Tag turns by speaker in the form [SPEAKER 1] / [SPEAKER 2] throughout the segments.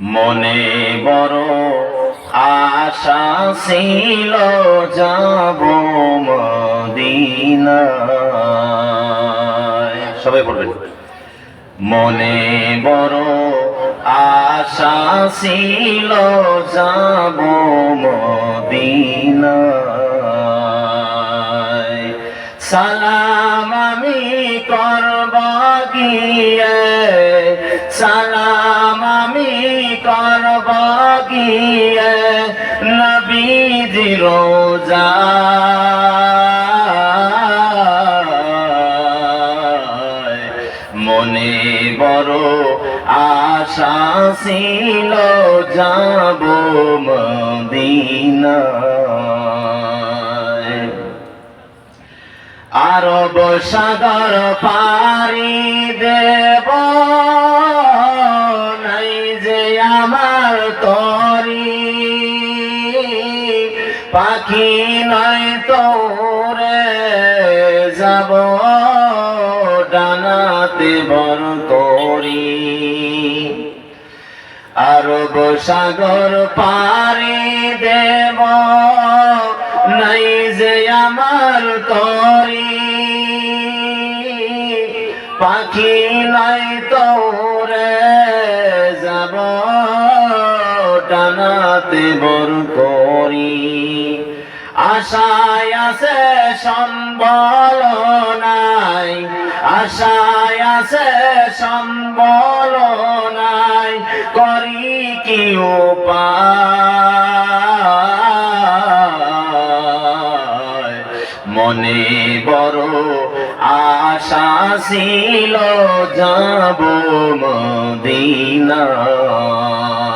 [SPEAKER 1] মনে বড় আশা ছিল, যাব মদিনায়। সবাই বলবেন মনে বড় আশা ছিল, যাব মদিনায়। সালাম আমি করব গিয়ে, সালাম নবীজি মনে আশা যাব মদিনায়। আরব সাগর পারি দেব পাখি নয় তোরে যাব ডানাতে বর করি। আরব সাগর পারি দেব, নাই যে আমার তরি। পাখি নাই তোরে যাব টানাতে বর করি। আশায় আছে সম্বল নাই। আশায় আছে সম্বল নাই। করি কি উপায়? মনে বড় আশা ছিল, যাব মদিনায়।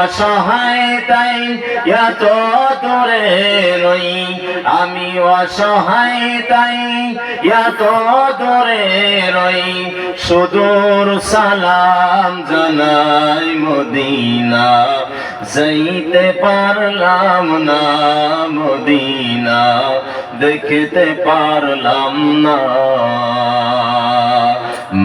[SPEAKER 1] অসহায় তাই এত দূরে রই। আমি অসহায় তাই এত দূরে রই। সুদূর সালাম জানাই মদিনা। যাইতে পারলাম না মদিনা, দেখতে পারলাম না।